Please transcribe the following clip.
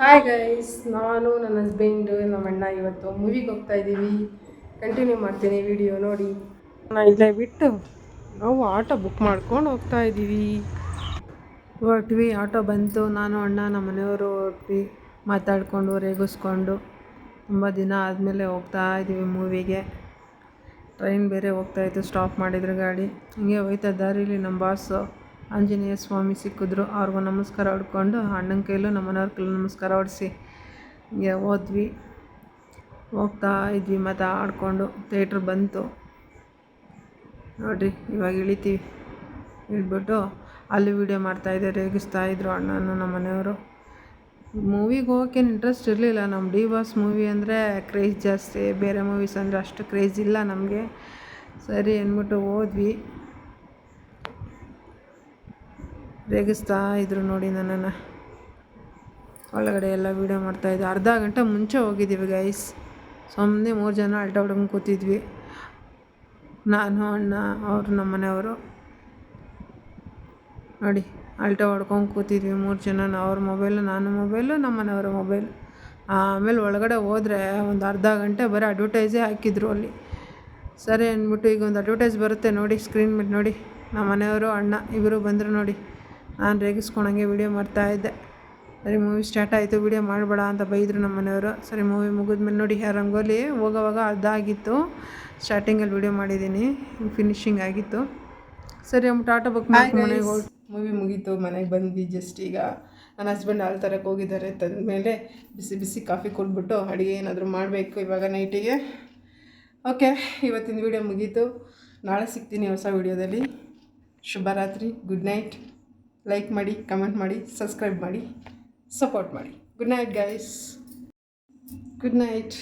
Hi guys ನಾನು ನನ್ನ husband ನಮ್ಮ ಅಣ್ಣ ಇವತ್ತು ಮೂವಿಗೆ ಹೋಗ್ತಾ ಇದ್ದೀವಿ. ಕಂಟಿನ್ಯೂ ಮಾಡ್ತೀನಿ ವಿಡಿಯೋ ನೋಡಿ. ನಾನು ಇಲ್ಲೇ ಬಿಟ್ಟು ನಾವು ಆಟೋ ಬುಕ್ ಮಾಡ್ಕೊಂಡು ಹೋಗ್ತಾ ಇದ್ದೀವಿ. ಹೊರಟ್ವಿ ಆಟೋ ಬಂತು? ನಾನು, ಅಣ್ಣ, ನಮ್ಮ ಮನೆಯವರು ಹೊರಟ್ವಿ ಮಾತಾಡಿಕೊಂಡು, ರೇಗಿಸ್ಕೊಂಡು ತುಂಬ ದಿನ ಆದಮೇಲೆ ಹೋಗ್ತಾ ಇದ್ದೀವಿ ಮೂವಿಗೆ ಟ್ರೈನ್ ಬೇರೆ ಹೋಗ್ತಾಯಿತ್ತು ಸ್ಟಾಪ್ ಮಾಡಿದ್ರು ಗಾಡಿ. ಹಿಂಗೆ ಹೋಯ್ತಾ ದಾರಿಲಿ ನಮ್ಮ ಬಾಸು ಆಂಜನೇಯ ಸ್ವಾಮಿ ಸಿಕ್ಕಿದ್ರು, ಅವ್ರಿಗೂ ನಮಸ್ಕಾರ ಹೊಡ್ಕೊಂಡು ಅಣ್ಣನ ಕೈಲೂ ನಮ್ಮ ಮನೆಯವ್ರ ಕೈಲೂ ನಮಸ್ಕಾರ ಹೊಡೆಸಿ ಹಿಂಗೆ ಹೋದ್ವಿ. ಹೋಗ್ತಾ ಇದ್ವಿ, ಮತ್ತು ಆಡಿಕೊಂಡು ಥೇಟ್ರ್ ಬಂತು. ನೋಡಿರಿ, ಇವಾಗ ಇಳಿತೀವಿ. ಇಳ್ಬಿಟ್ಟು ಅಲ್ಲಿ ವೀಡಿಯೋ ಮಾಡ್ತಾಯಿದ್ದೆ ರೇಗಿಸ್ತಾ ಇದ್ರು ಅಣ್ಣನ ನಮ್ಮ ಮನೆಯವರು. ಮೂವಿಗೆ ಹೋಗೋಕ್ಕೇನು ಇಂಟ್ರೆಸ್ಟ್ ಇರಲಿಲ್ಲ. ನಮ್ಮ ಡಿ ಬಾಸ್ ಮೂವಿ ಅಂದರೆ ಕ್ರೇಜ್ ಜಾಸ್ತಿ. ಬೇರೆ ಮೂವೀಸ್ ಅಂದರೆ ಅಷ್ಟು ಕ್ರೇಜ್ ಇಲ್ಲ ನಮಗೆ. ಸರಿ ಅಂದ್ಬಿಟ್ಟು ಹೋದ್ವಿ. ರೇಗಿಸ್ತಾ ಇದ್ರು ನೋಡಿ ನನ್ನನ್ನು. ಒಳಗಡೆ ಎಲ್ಲ ವೀಡಿಯೋ ಮಾಡ್ತಾಯಿದ್ದೆ ಅರ್ಧ ಗಂಟೆ ಮುಂಚೆ ಹೋಗಿದ್ದೀವಿ ಗೈಸ್ ಸುಮ್ಮನೆ ಮೂರು ಜನ ಅಲ್ಟ ಹೊಡ್ಕೊಂಡು ಕೂತಿದ್ವಿ. ನಾನು, ಅಣ್ಣ, ಅವರು, ನಮ್ಮ ಮನೆಯವರು. ನೋಡಿ ಅಲ್ಟ ಹೊಡ್ಕೊಂಡು ಕೂತಿದ್ವಿ ಮೂರು ಜನ. ಅವ್ರ ಮೊಬೈಲು ನಾನು ಮೊಬೈಲು ನಮ್ಮ ಮನೆಯವರ ಮೊಬೈಲ್ ಆಮೇಲೆ ಒಳಗಡೆ ಹೋದರೆ ಒಂದು ಅರ್ಧ ಗಂಟೆ ಬರೀ ಅಡ್ವರ್ಟೈಸೇ ಹಾಕಿದ್ರು ಅಲ್ಲಿ. ಸರಿ ಅಂದ್ಬಿಟ್ಟು ಈಗ ಒಂದು ಅಡ್ವರ್ಟೈಸ್ ಬರುತ್ತೆ ನೋಡಿ ಸ್ಕ್ರೀನ್ ಮೇಲೆ ನೋಡಿ. ನಮ್ಮ ಮನೆಯವರು, ಅಣ್ಣ ಇಬ್ಬರು ಬಂದರು ನೋಡಿ. ನಾನು ರೇಗಿಸ್ಕೊಳಂಗೆ ವೀಡಿಯೋ ಮಾಡ್ತಾಯಿದ್ದೆ ಸರಿ ಮೂವಿ ಸ್ಟಾರ್ಟ್ ಆಯಿತು ವೀಡಿಯೋ ಮಾಡಬೇಡ ಅಂತ ಬೈದರು ನಮ್ಮ ಮನೆಯವರು ಸರಿ ಮೂವಿ ಮುಗಿದ್ಮೇಲೆ ನೋಡಿ ರಂಗೋಲಿ ಹೋಗೋವಾಗ ಅರ್ಧ ಆಗಿತ್ತು ಸ್ಟಾರ್ಟಿಂಗಲ್ಲಿ ವೀಡಿಯೋ ಮಾಡಿದ್ದೀನಿ ಫಿನಿಶಿಂಗ್ ಆಗಿತ್ತು. ಸರಿ ಅಂದ್ಬಿಟ್ಟು ಟಾಟಾ ಬುಕ್ ಮಾಡಿ ಮನೆಗೆ ಹೋಗಿ ಮೂವಿ ಮುಗೀತು ಮನೆಗೆ ಬಂದ್ವಿ ಜಸ್ಟ್ ಈಗ. ನನ್ನ ಹಸ್ಬೆಂಡ್ ಹಾಲು ತರಕ್ಕೆ ಹೋಗಿದ್ದಾರೆ ತಂದ ಮೇಲೆ ಬಿಸಿ ಬಿಸಿ ಕಾಫಿ ಕೊಟ್ಬಿಟ್ಟು ಅಡುಗೆ ಏನಾದರೂ ಮಾಡಬೇಕು ಇವಾಗ ನೈಟಿಗೆ. ಓಕೆ ಇವತ್ತಿನ ವೀಡಿಯೋ ಮುಗೀತು. ನಾಳೆ ಸಿಗ್ತೀನಿ ಹೊಸ ವೀಡಿಯೋದಲ್ಲಿ. ಶುಭರಾತ್ರಿ ಗುಡ್ ನೈಟ್ ಲೈಕ್ ಮಾಡಿ ಕಮೆಂಟ್ ಮಾಡಿ ಸಬ್ಸ್ಕ್ರೈಬ್ ಮಾಡಿ ಸಪೋರ್ಟ್ ಮಾಡಿ. Good night guys good night